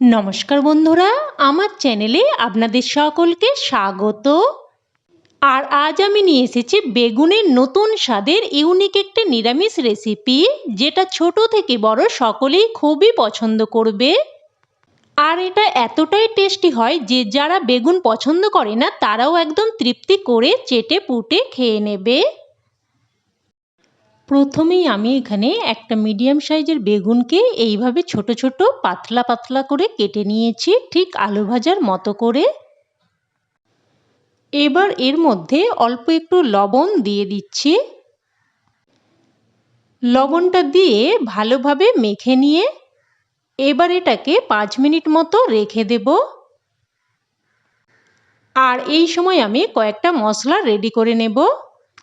নমস্কার বন্ধুরা, আমার চ্যানেলে আপনাদের সকলকে স্বাগত। আর আজ আমি নিয়ে এসেছি বেগুনের নতুন স্বাদের ইউনিক একটি নিরামিষ রেসিপি, যেটা ছোট থেকে বড় সকলেই খুবই পছন্দ করবে। আর এটা এতটাই টেস্টি হয় যে যারা বেগুন পছন্দ করে না, তারাও একদম তৃপ্তি করে চেটে পুটে খেয়ে নেবে। প্রথমেই আমি এখানে একটা মিডিয়াম সাইজের বেগুনকে এইভাবে ছোট ছোট পাতলা পাতলা করে কেটে নিয়েছি, ঠিক আলু ভাজার মতো করে। এবার এর মধ্যে অল্প একটু লবণ দিয়ে দিচ্ছি। লবণটা দিয়ে ভালোভাবে মেখে নিয়ে এবার এটাকে পাঁচ মিনিট মতো রেখে দেব। আর এই সময় আমি কয়েকটা মশলা রেডি করে নেব।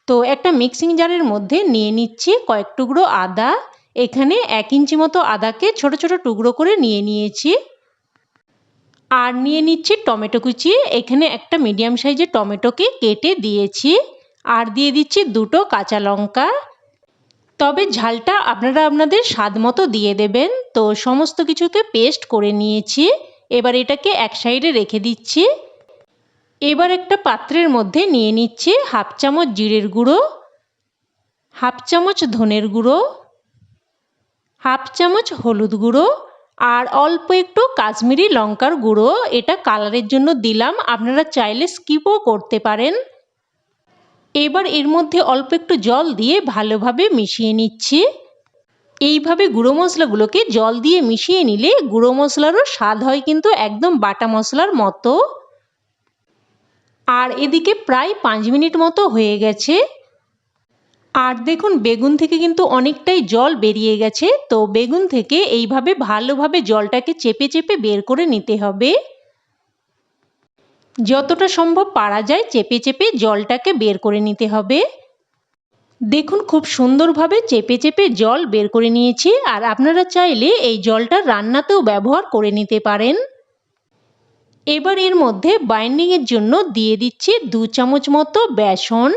তো একটা মিক্সিং জারের মধ্যে নিয়ে নিচ্ছি কয়েক টুকরো আদা। এখানে এক ইঞ্চি মতো আদাকে ছোট ছোট টুকরো করে নিয়ে নিয়েছি। আর নিয়ে নিচ্ছি টমেটো কুচি। এখানে একটা মিডিয়াম সাইজের টমেটোকে কেটে দিয়েছি। আর দিয়ে দিচ্ছি দুটো কাঁচা লঙ্কা। তবে ঝালটা আপনারা আপনাদের স্বাদ মতো দিয়ে দেবেন। তো সমস্ত কিছুকে পেস্ট করে নিয়েছি। এবার এটাকে এক সাইডে রেখে দিচ্ছি। এবার একটা পাত্রের মধ্যে নিয়ে নিচ্ছে হাফ চামচ জিরের গুঁড়ো, হাফ চামচ ধনের গুঁড়ো, হাফ চামচ হলুদ গুঁড়ো আর অল্প একটু কাশ্মীরি লঙ্কার গুঁড়ো। এটা কালারের জন্য দিলাম, আপনারা চাইলে স্কিপও করতে পারেন। এবার এর মধ্যে অল্প একটু জল দিয়ে ভালোভাবে মিশিয়ে নিচ্ছি। এইভাবে গুঁড়ো মশলাগুলোকে জল দিয়ে মিশিয়ে নিলে গুঁড়ো মশলারও স্বাদ হয় কিন্তু একদম বাটা মশলার মতো। আর এদিকে প্রায় পাঁচ মিনিট মতো হয়ে গেছে। আর দেখুন, বেগুন থেকে কিন্তু অনেকটাই জল বেরিয়ে গেছে। তো বেগুন থেকে এইভাবে ভালোভাবে জলটাকে চেপে চেপে বের করে নিতে হবে। যতটা সম্ভব পারা যায়, চেপে চেপে জলটাকে বের করে নিতে হবে। দেখুন, খুব সুন্দরভাবে চেপে চেপে জল বের করে নিয়েছি। আর আপনারা চাইলে এই জলটা রান্নাতেও ব্যবহার করে নিতে পারেন। এবার এর মধ্যে বাইন্ডিংয়ের জন্য দিয়ে দিচ্ছি দু চামচ মতো বেসন।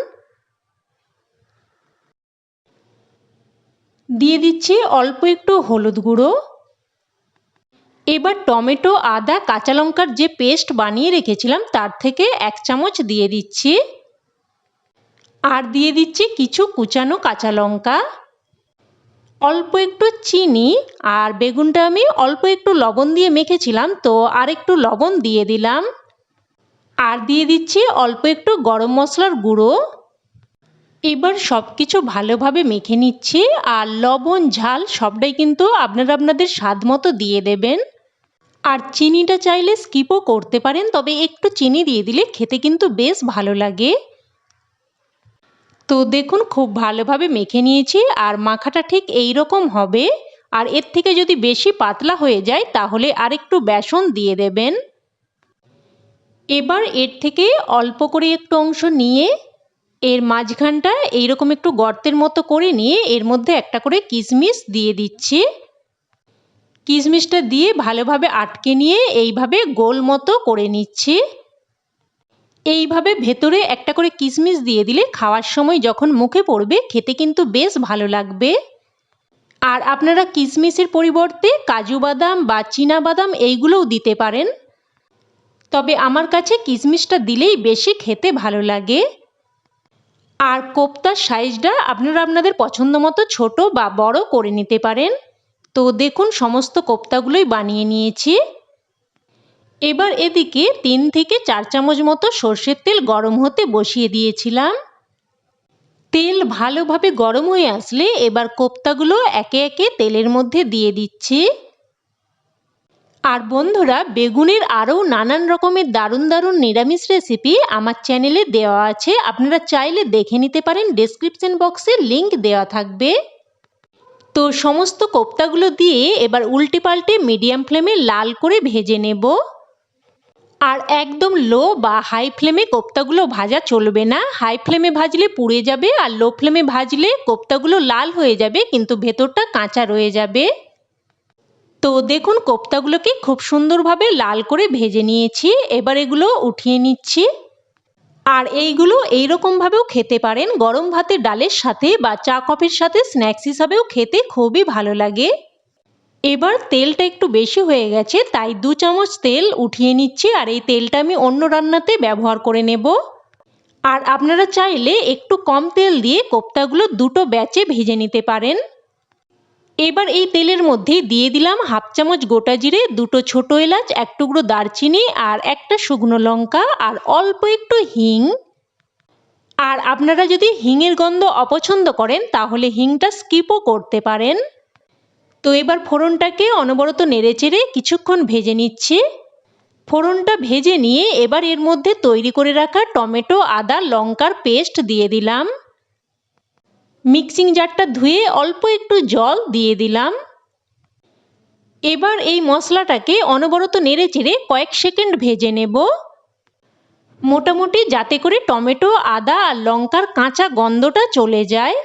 দিয়ে দিচ্ছি অল্প একটু হলুদ গুঁড়ো। এবার টমেটো, আদা, কাঁচা লঙ্কার যে পেস্ট বানিয়ে রেখেছিলাম তার থেকে এক চামচ দিয়ে দিচ্ছি। আর দিয়ে দিচ্ছি কিছু কুচানো কাঁচা লঙ্কা। অল্প একটু চিনি আর বেগুনটা আমি অল্প একটু লবণ দিয়ে মেখেছিলাম, তো আর একটু লবণ দিয়ে দিলাম। আর দিয়ে দিচ্ছি অল্প একটু গরম মশলার গুঁড়ো। এবার সব কিছু ভালোভাবে মেখে নিচ্ছি, আর লবণ, ঝাল সবটাই কিন্তু আপনারা আপনাদের স্বাদ মতো দিয়ে দেবেন। আর চিনিটা চাইলে স্কিপও করতে পারেন, তবে একটু চিনি দিয়ে দিলে খেতে কিন্তু বেশ ভালো লাগে। তো দেখুন, খুব ভালোভাবে মেখে নিয়েছি আর মাখাটা ঠিক এই রকম হবে। আর এর থেকে যদি বেশি পাতলা হয়ে যায়, তাহলে আরেকটু বেসন দিয়ে দেবেন। এবার এর থেকে অল্প করে একটু অংশ নিয়ে, এর মাঝখানটা এইরকম একটু গর্তের মতো করে নিয়ে, এর মধ্যে একটা করে কিশমিশ দিয়ে দিচ্ছি। কিশমিশটা দিয়ে ভালোভাবে আটকে নিয়ে এইভাবে গোল মতো করে নিচ্ছি। এইভাবে ভেতরে একটা করে কিশমিশ দিয়ে দিলে খাওয়ার সময় যখন মুখে পড়বে, খেতে কিন্তু বেশ ভালো লাগবে। আর আপনারা কিশমিশের পরিবর্তে কাজু বাদাম বা চীনা বাদাম এইগুলোও দিতে পারেন। তবে আমার কাছে কিশমিশটা দিলেই বেশি খেতে ভালো লাগে। আর কোপ্তার সাইজটা আপনারা আপনাদের পছন্দ মতো ছোটো বা বড় করে নিতে পারেন। তো দেখুন, সমস্ত কোপ্তাগুলোই বানিয়ে নিয়েছি। এবার এদিকে তিন থেকে চার চামচ মতো সর্ষের তেল গরম হতে বসিয়ে দিয়েছিলাম। তেল ভালোভাবে গরম হয়ে আসলে এবার কোপ্তাগুলো একে একে তেলের মধ্যে দিয়ে দিচ্ছি। আর বন্ধুরা, বেগুনের আরও নানান রকমের দারুণ দারুণ নিরামিষ রেসিপি আমার চ্যানেলে দেওয়া আছে। আপনারা চাইলে দেখে নিতে পারেন ডেসক্রিপশন বক্সে লিংক দেওয়া থাকবে। তো সমস্ত কোপ্তাগুলো দিয়ে এবার উল্টে পাল্টে মিডিয়াম ফ্লেমে লাল করে ভেজে নেব। আর একদম লো বা হাই ফ্লেমে কোপ্তাগুলো ভাজা চলবে না। হাই ফ্লেমে ভাজলে পুড়ে যাবে আর লো ফ্লেমে ভাজলে কোপ্তাগুলো লাল হয়ে যাবে, কিন্তু ভেতরটা কাঁচা রয়ে যাবে। তো দেখুন, কোপ্তাগুলোকে খুব সুন্দরভাবে লাল করে ভেজে নিয়েছি। এবার এগুলো উঠিয়ে নিচ্ছি। আর এইগুলো এইরকমভাবেও খেতে পারেন। গরম ভাতের ডালের সাথে বা চা কফির সাথে স্ন্যাক্স হিসাবেও খেতে খুবই ভালো লাগে। এবার তেলটা একটু বেশি হয়ে গেছে, তাই দু চামচ তেল উঠিয়ে নিচ্ছি, আর এই তেলটা আমি অন্য রান্নাতে ব্যবহার করে নেব। আর আপনারা চাইলে একটু কম তেল দিয়ে কোপ্তাগুলো দুটো ব্যাচে ভেজে নিতে পারেন। এবার এই তেলের মধ্যে দিয়ে দিলাম হাফ চামচ গোটা জিরে, দুটো ছোট এলাচ, এক টুকরো দারচিনি, আর একটা শুকনো লঙ্কা, আর অল্প একটু হিং। আর আপনারা যদি হিংয়ের গন্ধ অপছন্দ করেন, তাহলে হিংটা স্কিপও করতে পারেন। তো এবার ফোড়নটাকে অনবরত নেড়ে চেড়ে কিছুক্ষণ ভেজে নিচ্ছি। ফোড়নটা ভেজে নিয়ে এবার এর মধ্যে তৈরি করে রাখা টমেটো, আদা, লঙ্কার পেস্ট দিয়ে দিলাম। মিক্সিং জারটা ধুয়ে অল্প একটু জল দিয়ে দিলাম। এবার এই মশলাটাকে অনবরত নেড়ে চেড়ে কয়েক সেকেন্ড ভেজে নেব। মোটামুটি যাতে করে টমেটো, আদা আর লঙ্কার কাঁচা গন্ধটা চলে যায়।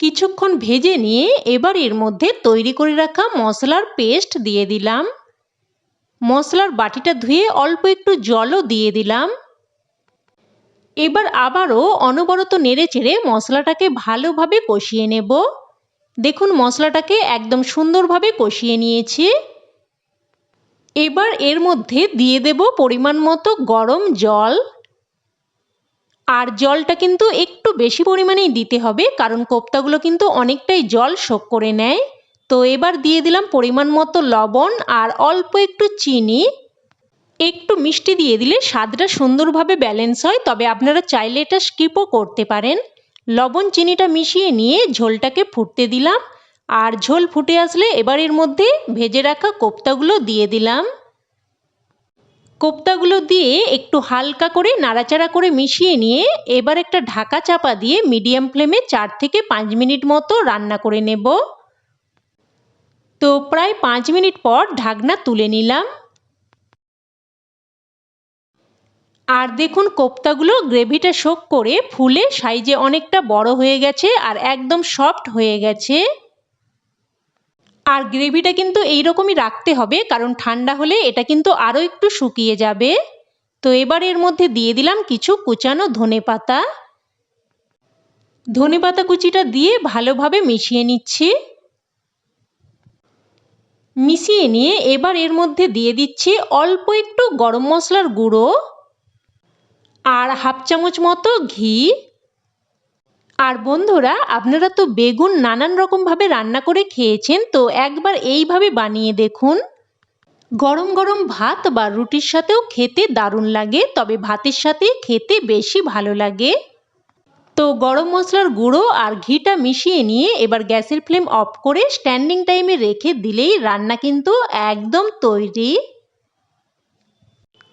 কিছুক্ষণ ভেজে নিয়ে এবার এর মধ্যে তৈরি করে রাখা মশলার পেস্ট দিয়ে দিলাম। মশলার বাটিটা ধুয়ে অল্প একটু জলও দিয়ে দিলাম। এবার আবারও অনবরত নেড়ে চেড়ে মশলাটাকে ভালোভাবে কষিয়ে নেব। দেখুন, মশলাটাকে একদম সুন্দরভাবে কষিয়ে নিয়েছি। এবার এর মধ্যে দিয়ে দেব পরিমাণ মতো গরম জল। আর জলটা কিন্তু একটু বেশি পরিমাণেই দিতে হবে, কারণ কোপ্তাগুলো কিন্তু অনেকটাই জল শোক করে নেয়। তো এবার দিয়ে দিলাম পরিমাণ মতো লবণ আর অল্প একটু চিনি। একটু মিষ্টি দিয়ে দিলে স্বাদটা সুন্দরভাবে ব্যালেন্স হয়, তবে আপনারা চাইলে এটা স্কিপও করতে পারেন। লবণ চিনিটা মিশিয়ে নিয়ে ঝোলটাকে ফুটতে দিলাম। আর ঝোল ফুটে আসলে এবার এর মধ্যে ভেজে রাখা কোপ্তাগুলো দিয়ে দিলাম। কোপ্তাগুলো দিয়ে একটু হালকা করে নাড়াচাড়া করে মিশিয়ে নিয়ে এবার একটা ঢাকা চাপা দিয়ে মিডিয়াম ফ্লেমে চার থেকে পাঁচ মিনিট মতো রান্না করে নেব। তো প্রায় পাঁচ মিনিট পর ঢাকনা তুলে নিলাম। আর দেখুন কোপ্তাগুলো গ্রেভিটা শোক করে ফুলে সাইজে অনেকটা বড় হয়ে গেছে আর একদম সফট হয়ে গেছে। আর গ্রেভিটা কিন্তু এই রকমই রাখতে হবে, কারণ ঠান্ডা হলে এটা কিন্তু আরও একটু শুকিয়ে যাবে। তো এবার এর মধ্যে দিয়ে দিলাম কিছু কুচানো ধনে পাতা। ধনে পাতা কুচিটা দিয়ে ভালোভাবে মিশিয়ে নিচ্ছি। মিশিয়ে নিয়ে এবার এর মধ্যে দিয়ে দিচ্ছি অল্প একটু গরম মশলার গুঁড়ো আর হাফ চামচ মতো ঘি। আর বন্ধুরা, আপনারা তো বেগুন নানান রকমভাবে রান্না করে খেয়েছেন, তো একবার এইভাবে বানিয়ে দেখুন। গরম গরম ভাত বা রুটির সাথেও খেতে দারুণ লাগে, তবে ভাতের সাথে খেতে বেশি ভালো লাগে। তো গরম মশলার গুঁড়ো আর ঘিটা মিশিয়ে নিয়ে এবার গ্যাসের ফ্লেম অফ করে স্ট্যান্ডিং টাইমে রেখে দিলেই রান্না কিন্তু একদম তৈরি।